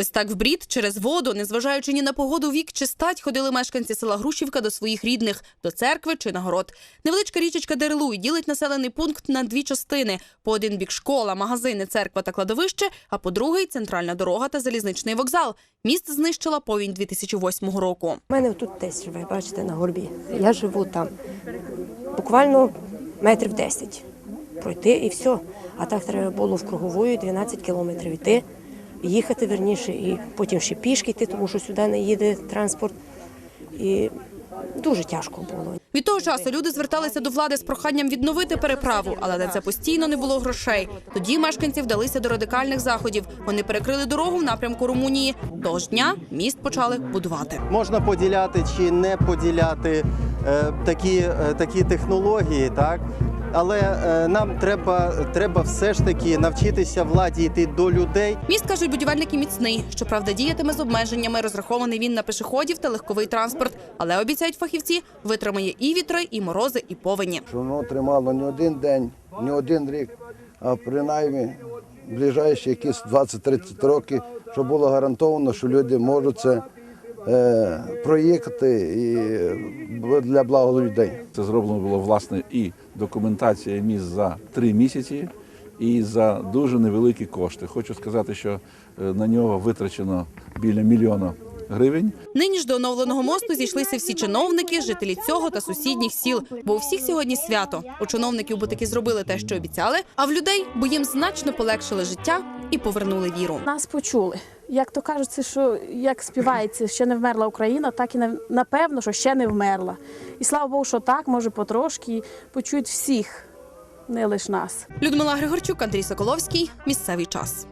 Ось так в брід через воду, незважаючи ні на погоду, вік чи стать, ходили мешканці села Грушівка до своїх рідних, до церкви чи на город. Невеличка річечка Дерелуй ділить населений пункт на дві частини: по один бік школа, магазини, церква та кладовище, а по другий центральна дорога та залізничний вокзал. Міст знищила повінь 2008 року. У мене тут десь живе, бачите, на горбі. Я живу там. Буквально метрів 10 пройти і все. А так треба було в круговою 12 кілометрів йти, їхати верніше, і потім ще пішки йти, тому що сюди не їде транспорт. І дуже тяжко було. Від того часу люди зверталися до влади з проханням відновити переправу, але на це постійно не було грошей. Тоді мешканці вдалися до радикальних заходів. Вони перекрили дорогу в напрямку Румунії. Того ж дня міст почали будувати. можна поділяти чи не поділяти е, такі, е, такі технології, так. Але е, нам треба, треба все ж таки навчитися владі йти до людей Міст кажуть, будівельники міцний. Щоправда, діятиме з обмеженнями. Розрахований він на пішоходів та легковий транспорт. Але обіцяють фахівці, витримає і вітри, і морози, і повені. що воно тримало не один день, не один рік, а принаймні ближайші якісь 20-30 років, щоб було гарантовано, що люди можуть це е, е, для блага людей. Це зроблено було власне і документація міст за три місяці, і за дуже невеликі кошти. Хочу сказати, що е, на нього витрачено біля мільйона гривень. Нині ж до оновленого мосту зійшлися всі чиновники, жителі цього та сусідніх сіл. Бо у всіх сьогодні свято. У чиновників бо таки зробили те, що обіцяли, а в людей, бо їм значно полегшили життя і повернули віру. Нас почули. Як то кажуть, це що як співається, ще не вмерла Україна, так і на- напевно, що ще не вмерла. І слава Богу, що так, може потрошки почують всіх, не лише нас. Людмила Григорчук, Андрій Соколовський. Місцевий час.